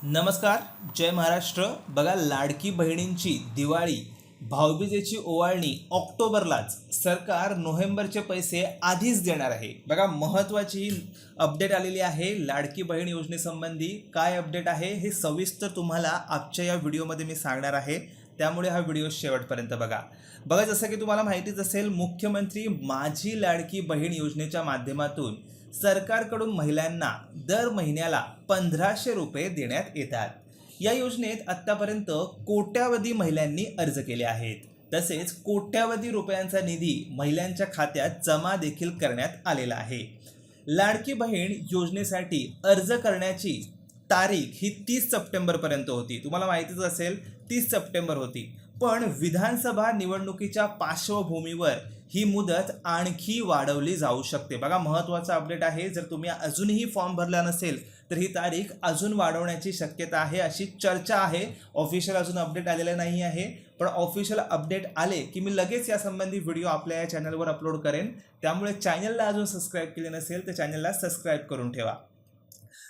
नमस्कार जय महाराष्ट्र. बघा लाडकी बहिणींची दिवाळी भाऊबीजेची ओवाळणी ऑक्टोबरलाच सरकार नोव्हेंबरचे पैसे आधीच देणार आहे. बघा महत्त्वाची अपडेट आलेली आहे लाडकी बहीण योजनेसंबंधी. काय अपडेट आहे हे सविस्तर तुम्हाला आजच्या या व्हिडिओमध्ये मी सांगणार आहे. त्यामुळे हा व्हिडिओ शेवटपर्यंत बघा. बघा जसं की तुम्हाला माहितीच असेल मुख्यमंत्री माझी लाडकी बहीण योजनेच्या माध्यमातून सरकारकडून महिलांना दर महिन्याला पंधराशे रुपये देण्यात येतात. या योजनेत आत्तापर्यंत कोट्यावधी महिलांनी अर्ज केले आहेत. तसेच कोट्यावधी रुपयांचा निधी महिलांच्या खात्यात जमा देखील करण्यात आलेला आहे. लाडकी बहीण योजनेसाठी अर्ज करण्याची तारीख ही तीस सप्टेंबरपर्यंत होती. तुम्हाला माहितीच असेल तीस सप्टेंबर होती. पण विधानसभा निवडणुकीच्या पार्श्वभूमीवर ही मुदत आणखी वाढवली जाऊ शकते. बघा महत्त्वाचा अपडेट आहे. जर तुम्ही अजूनही फॉर्म भरला नसेल तर ही तारीख अजून वाढवण्याची शक्यता आहे अशी चर्चा आहे. ऑफिशियल अजून अपडेट आलेलं नाही आहे. पण ऑफिशियल अपडेट आले की मी लगेच यासंबंधी व्हिडिओ आपल्या या चॅनलवर अपलोड करेन. त्यामुळे चॅनलला अजून सबस्क्राईब केले नसेल तर चॅनलला सबस्क्राईब करून ठेवा.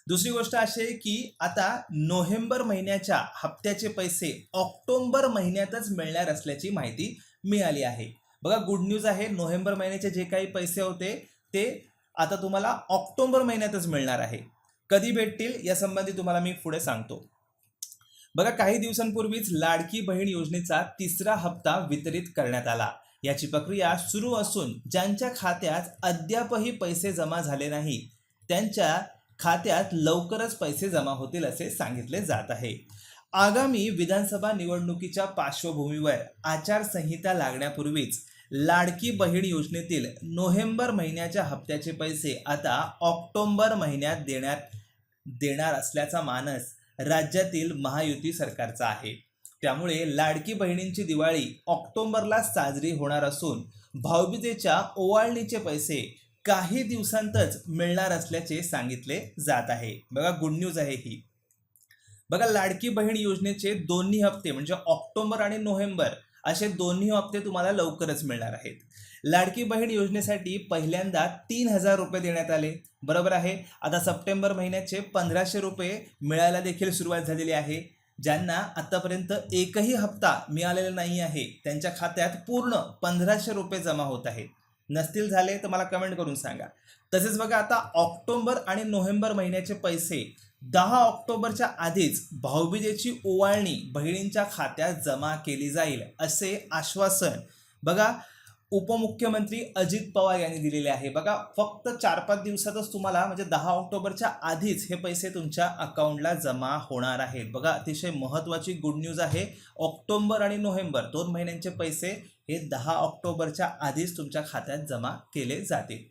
दुसरी गोष्ट अशी आहे की आता नोव्हेंबर महिन्याच्या हप्त्याचे पैसे ऑक्टोंबर महिन्यातच मिळणार असल्याची माहिती मिळाली आहे. बघा गुड न्यूज आहे नोव्हेंबर महिन्याचे जे काही पैसे होते ते आता तुम्हाला ऑक्टोबर महिन्यातच मिळणार आहे. कधी भेटतील यासंबंधी तुम्हाला मी पुढे सांगतो. बघा काही दिवसांपूर्वीच लाडकी बहीण योजनेचा तिसरा हप्ता वितरित करण्यात आला. याची प्रक्रिया सुरू असून ज्यांच्या खात्यात अद्यापही पैसे जमा झाले नाही त्यांच्या खात्यात लवकरच पैसे जमा होतील असे सांगितले जात आहे. आगामी विधानसभा निवडणुकीच्या पार्श्वभूमीवर आचारसंहिता लागण्यापूर्वीच लाडकी बहीण योजनेतील नोव्हेंबर महिन्याच्या हप्त्याचे पैसे आता ऑक्टोंबर महिन्यात देण्यात देणार असल्याचा मानस राज्यातील महायुती सरकारचा आहे. त्यामुळे लाडकी बहिणींची दिवाळी ऑक्टोबरला साजरी होणार असून भाऊबीजेच्या ओवाळणीचे पैसे काही दिवसांतच मिळणार असल्याचे सांगितले जात आहे. बघा गुड न्यूज आहे ही. बघा लाडकी बहीण योजनेचे दोन्ही हप्ते म्हणजे ऑक्टोबर आणि नोव्हेंबर असे दोन्ही हप्ते तुम्हाला लवकरच मिळणार आहेत. लाडकी बहीण योजनेसाठी पहिल्यांदा तीन हजार रुपये देण्यात आले. बरोबर आहे? आता सप्टेंबर महिन्याचे पंधराशे रुपये मिळायला देखील सुरुवात झालेली आहे. ज्यांना आतापर्यंत एकही हप्ता मिळालेला नाही आहे त्यांच्या खात्यात पूर्ण पंधराशे रुपये जमा होत आहेत. नसतील झाले तर मला कमेंट करून सांगा. तसेच बघा आता ऑक्टोबर आणि नोव्हेंबर महिन्याचे पैसे दहा ऑक्टोबरच्या आधीच भाऊबीजेची ओवाळणी बहिणींच्या खात्यात जमा केली जाईल असे आश्वासन. बघा उपमुख्यमंत्री अजित पवार यांनी दिलेले आहे. बघा फक्त चार पाच दिवसातच तुम्हाला म्हणजे दहा ऑक्टोबरच्या आधीच हे पैसे तुमच्या अकाउंटला जमा होणार आहेत. बघा अतिशय महत्त्वाची गुड न्यूज आहे. ऑक्टोबर आणि नोव्हेंबर दोन महिन्यांचे पैसे हे दहा ऑक्टोबरच्या आधीच तुमच्या खात्यात जमा केले जातील.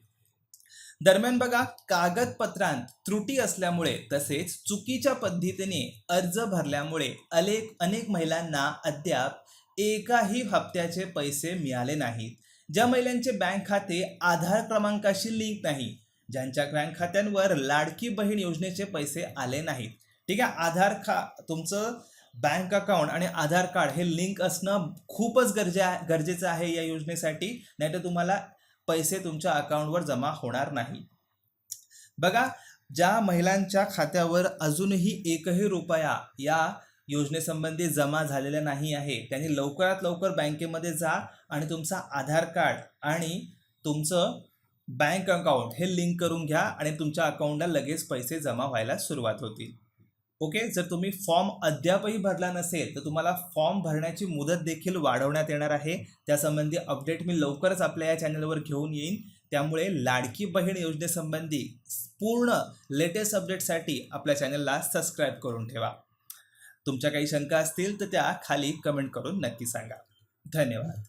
दरम्यान बघा कागदपत्रांत त्रुटी असल्यामुळे तसेच चुकीच्या पद्धतीने अर्ज भरल्यामुळे अनेक अनेक महिलांना अद्याप एकाही हप्त्याचे पैसे मिळाले नाहीत. ज्या महिलांचे बँक खाते आधार क्रमांकाशी लिंक नाही ज्यांच्या बँक खात्यांवर लाडकी बहीण योजनेचे पैसे आले नाहीत. ठीक आहे आधार खा तुमचं बँक अकाउंट आणि आधार कार्ड हे लिंक असणं खूपच गरजे गरजेचं आहे या योजनेसाठी नाहीतर तुम्हाला पैसे तुमच्या अकाउंटवर जमा होणार नाही. बघा ज्या महिलांच्या खात्यावर अजूनही एकही रुपया या योजनेसंबंधी जमा झालेल्या नाही आहे. त्यांनी लवकरात लवकर बँकेमध्ये जा आणि तुमचा आधार कार्ड आणि तुमचं बँक अकाउंट हे लिंक करून घ्या आणि तुमच्या अकाउंटला लगेच पैसे जमा व्हायला सुरुवात होतील. ओके? जर तुम्ही फॉर्म अद्यापही भरला नसेल तर तुम्हाला फॉर्म भरण्याची मुदत देखील वाढवण्यात येणार आहे. त्यासंबंधी अपडेट मी लवकरच आपल्या या चॅनलवर घेऊन येईन. त्यामुळे लाडकी बहीण योजनेसंबंधी पूर्ण लेटेस्ट अपडेटसाठी आपल्या चॅनलला सबस्क्राईब करून ठेवा. तुमच्या काही शंका असतील तर त्या खाली कमेंट करून नक्की सांगा. धन्यवाद.